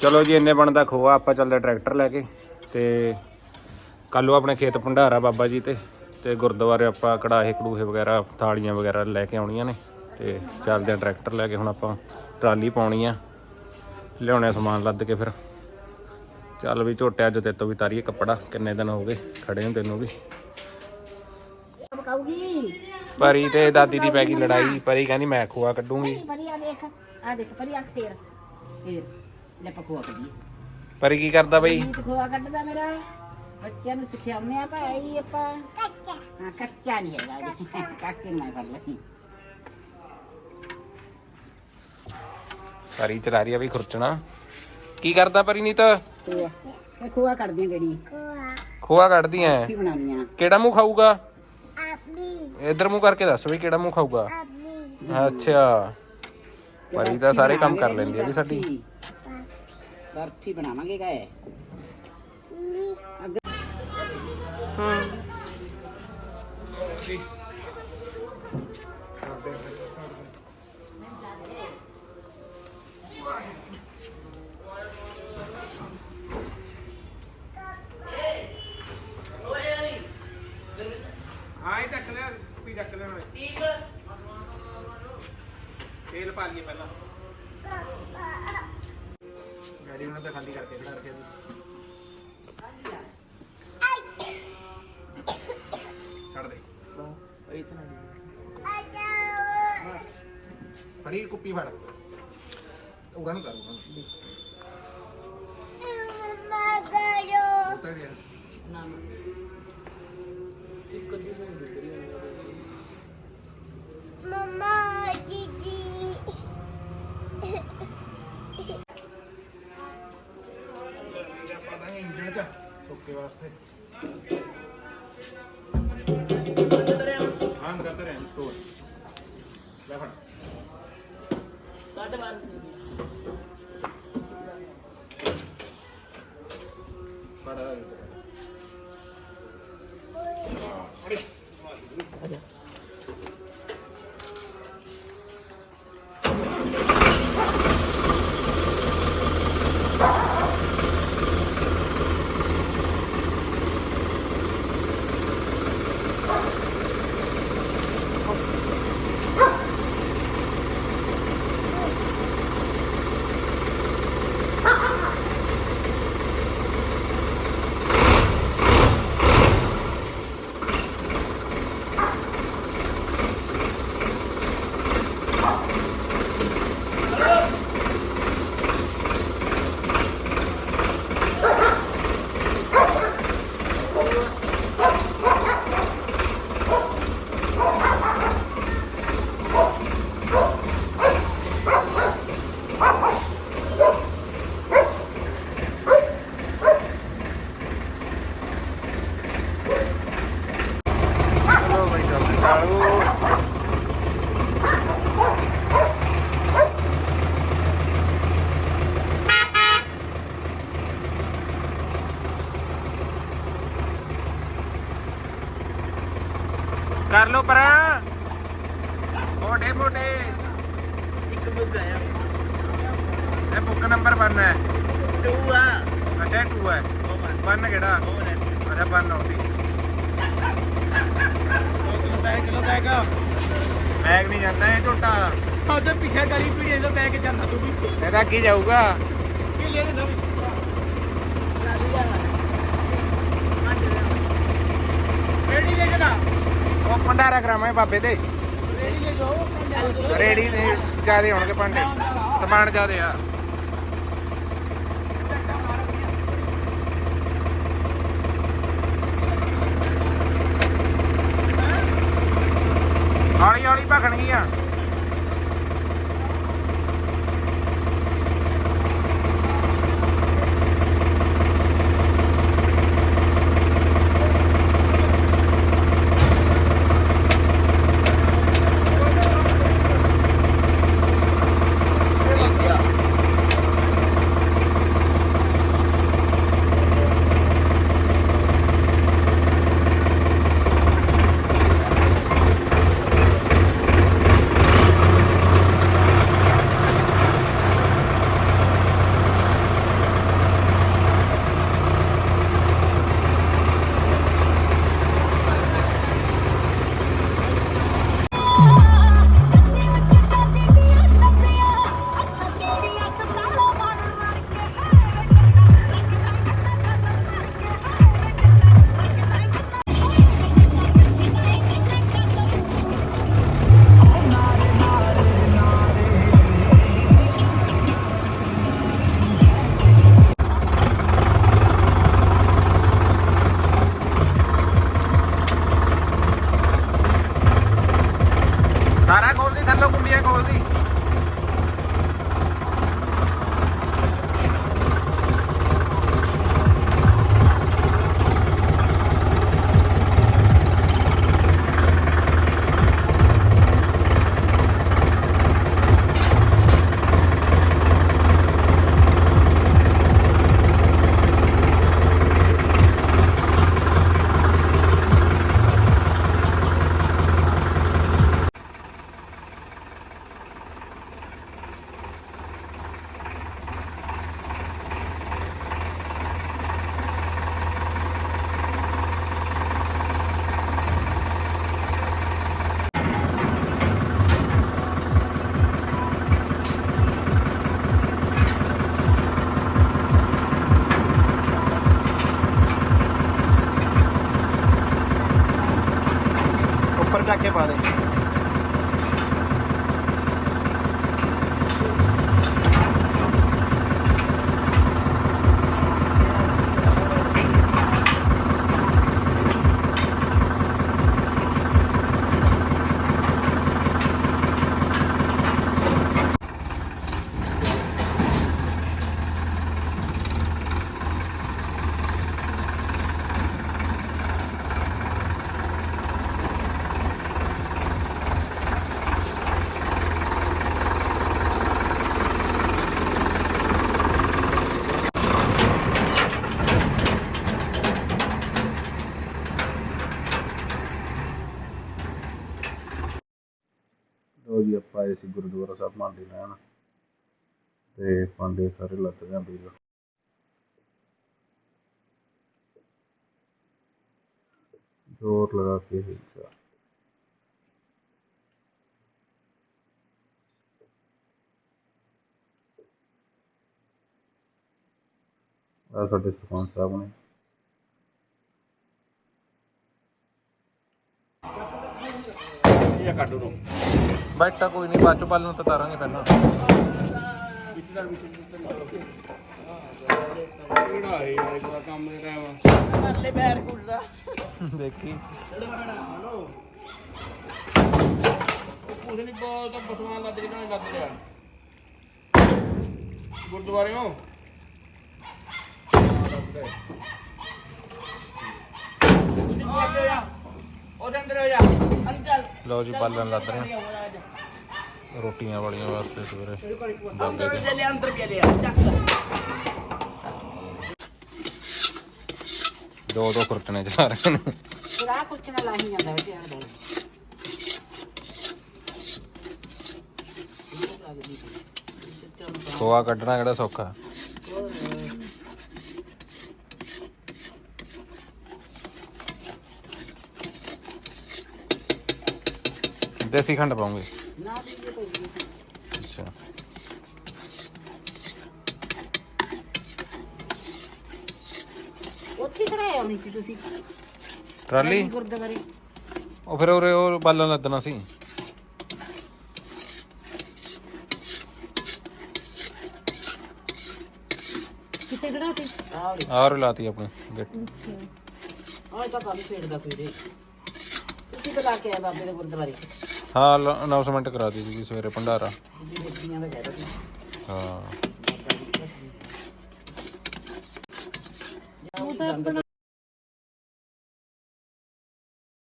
ਚਲੋ ਜੀ ਇੰਨੇ ਬਣਦਾ ਖੋਆ ਆਪਾਂ ਚੱਲਦੇ ਟਰੈਕਟਰ ਲੈ ਕੇ ਤੇ ਕੱਲੂ ਆਪਣੇ ਖੇਤ ਭੰਡਾਰਾ ਬਾਬਾ ਜੀ ਤੇ ਤੇ ਗੁਰਦੁਆਰੇ ਆਪਾਂ ਕੜਾਹੇ ਕੜੂਹੇ ਵਗੈਰਾ ਥਾਲੀਆਂ ਵਗੈਰਾ ਲੈ ਕੇ ਆਉਣੀਆਂ ਨੇ ਤੇ ਚੱਲਦੇ ਆ ਟਰੈਕਟਰ ਲੈ ਕੇ ਹੁਣ ਆਪਾਂ ਟਰਾਲੀ ਪਾਉਣੀ ਆ। ਲਿਆਉਣੇ ਸਮਾਨ ਲੱਦ ਕੇ ਫਿਰ। ਚੱਲ ਵੀ ਝੋਟੇ ਅੱਜ ਤੇ ਤੋਂ ਵੀ ਤਾਰੀਏ ਕੱਪੜਾ ਕਿੰਨੇ ਦਿਨ ਹੋ ਗਏ ਖੜੇ ਨੂੰ ਤੈਨੂੰ ਵੀ। ਪਕਾਉਗੀ ਪਰੀ ਤੇ ਦਾਦੀ ਦੀ ਪੈ ਗਈ ਲੜਾਈ ਪਰੀ ਕਹਿੰਦੀ ਮੈਂ ਖੋਆ ਕੱਢੂੰਗੀ। ਪਰੀ ਆ ਦੇਖ ਆ ਦੇਖ ਪਰੀ ਆ ਫੇਰ। ਫੇਰ। ਲੈ ਪਕਵਾ ਕੱਢੀ ਪਰੀ ਕੀ ਕਰਦਾ ਬਈ? ਨੀਤ ਖੋਆ ਕੱਢਦਾ ਮੇਰਾ। ਬੱਚਿਆਂ ਨੂੰ ਸਿਖਾਉਂਦੇ ਆ ਭਾਈ ਆਪਾਂ। ਕੱਚਾ। ਹਾਂ ਕੱਚਾ ਨਹੀਂ ਹੈਗਾ ਜੀ ਕਾਕੇ ਨਾ ਕਰ ਲਈ ਪਰੀ ਚਲਾ ਰਹੀ ਆ ਵੀ ਖੁਰਚਣਾ। ਕੀ ਕਰਦਾ ਪਰੀ ਨੀਤ ਖੋਆ। ਇਹ ਖੋਆ ਕੱਢਦੀਆਂ ਗੜੀ ਖੋਆ। ਕੱਢਦੀ ਐ ਕੀ ਬਣਾਉਣੀਆਂ। ਕਿਹੜਾ ਮੂੰਹ ਖਾਊਗਾ? ਇਧਰ ਮੂੰਹ ਕਰਕੇ ਦੱਸ ਵੀ ਕਿਹੜਾ ਮੂੰਹ ਖਾਊਗਾ। ਅੱਛਾ। ਪਰੀ ਤਾਂ ਸਾਰੇ ਕੰਮ ਕਰ ਲੈਂਦੀ ਆ ਵੀ ਸਾਡੀ। ਬਰਫੀ ਬਣਾਵਾਂਗੇ ਕਾਏ ਹਾਂ। ਗਾੜੀ ਉਹਨਾਂ ਤਾਂ ਖਾਲੀ ਕਰਕੇ ਖੜਾ ਰੱਖਿਆ ਛੱਡ ਦੇ। ਇਤਨਾ ਫੜੀ ਕੁੱਪੀ ਫੜ। ਉਹਨਾਂ ਨੂੰ ਕਰ ਉਹਨਾਂ ਨੂੰ। ਉਤਰ ਗਿਆ Mama, ਓਕੇ ਵਾਸਤੇ ਹਾਂ ਅੰਦਰ ਤੇ ਰਹਿਣ ਸਟੋਰ ਲੈ ਫੜ ਕੱਢ ਬੰਦ ਫੜ ਚਲੋ ਬਈ ਚੱਲ ਚਾਲੂ ਕਰ ਲੋ ਪਰ। ਮੋਟੇ ਮੋਟੇ ਇੱਕ ਬੁੱਕ ਆਇਆ ਇਹ ਬੁੱਕ ਨੰਬਰ 1 ਹੈ। 2 ਆ। ਅੱਛਾ 2 ਹੈ। 1 ਕਿਹੜਾ? ਅੱਛਾ 1 ਆਉਂਦੀ ਚਲੋ ਬੈਗ ਬੈਗ। ਨਹੀਂ ਜਾਂਦਾ ਇਹ ਝੋਟਾ। ਉਹਦੇ ਪਿੱਛੇ ਗਲੀ ਪੀੜੀ ਤੋਂ ਬੈਗ ਜਾਂਦਾ ਤੂੰ ਵੀ। ਇਹਦਾ ਕੀ ਜਾਊਗਾ? ਕੀ ਲੈ ਲੈ ਰੇੜੀ ਲੈ ਜਣਾ? ਉਹ ਭੰਡਾਰਾ ਕਰਾਵਾਂਗੇ ਬਾਬੇ ਤੇ। ਰੇੜੀ ਲੈ ਨੇ ਜਿਆਦੇ ਹੋਣਗੇ ਭਾਂਡੇ। ਸਮਾਨ ਜਿਆਦੇ ਆ। ਹੌਲੀ ਹੌਲੀ ਭਖਣਗੀਆਂ। ਆਪਾਂ ya que paré. ਆਏ ਸੀ ਗੁਰਦੁਆਰਾ ਸਾਹਿਬ ਮਾਂਡੇ ਲੈਣ ਤੇ ਪਾਂਡੇ ਸਾਰੇ ਲੱਗ ਜਾਂਦੇ ਆ ਜ਼ੋਰ ਲਗਾ ਕੇ ਹਿੱਲਦਾ ਆ ਸਾਡੇ ਸਰਪੰਚ ਸਾਹਿਬ ਨੇ। ਬੈਠਾ ਕੋਈ ਨਹੀਂ ਬਾਅਦ ਚੋਂ ਪੱਲ ਨੂੰ ਤਾਂ ਤਾਰਾਂਗੇ ਪਹਿਲਾਂ। ਪਰਲੇ ਪੈਰ ਕੁੱਟਦਾ। ਦੇਖੀ। ਕੁਝ ਨਹੀਂ ਬਹੁਤ ਤਾਂ ਬਸਵਾਨ ਲੱਦ ਕੇ ਤਾਂ ਲੱਦ ਲਿਆ। ਗੁਰਦੁਆਰਿਓਂ। ਉਹਦੇ ਅੰਦਰ ਹੋ ਜਾ। ਅੰਦਰ ਲਓ ਜੀ ਬਾਲਣ ਲੱਦ ਰਹੇ ਆ ਰੋਟੀਆਂ ਵਾਲੀਆਂ ਵਾਸਤੇ ਸਵੇਰੇ ਅੰਦਰ ਲੈ ਲੈ ਅੰਦਰ ਵੀ ਲੈ ਚੱਕ ਲੈ। ਦੋ ਦੋ ਖੁਰਚਣੇ ਚ ਸਾਰੇ ਨੇ। ਫਿਰ ਆਹ ਕੁਛ ਨਾ ਲਾਹੀ ਜਾਂਦਾ ਹੈ ਧਿਆਨ ਨਾਲ ਖੋਆ ਕੱਢਣਾ ਕਿਹੜਾ ਸੌਖਾ। ਦੇਸੀ ਖੰਡ ਪਾਉਂਗੇ। ਅੱਛਾ। ਉੱਥੇ ਖੜਾਇਆ ਹੋਣੀ ਸੀ ਤੁਸੀਂ? ਟਰਾਲੀ? ਗੁਰਦੁਆਰੇ। ਉਹ ਫਿਰ ਉਰੇ ਉਹ ਬਾਲਣ ਲੱਦਣਾ ਸੀ। ਕਿੱਥੇ ਖੜਾਤੀ ਆਹ ਆਹ ਲਾਤੀ ਆਪਣੀ ਗਿੱਟ ਆਹ ਤਾਂ ਕਾਲੀ ਪੇੜ ਦਾ ਪੇੜੇ ਤੁਸੀਂ ਬੁਲਾ ਕੇ ਆਏ ਬਾਬੇ ਦੇ ਗੁਰਦੁਆਰੇ। ਹਾਂ ਅਨਾਉਂਸਮੈਂਟ ਕਰਾ ਦਿੱਤੀ ਸੀ ਸਵੇਰੇ ਭੰਡਾਰਾ। ਹਾਂ। ਉਹ ਤਾਂ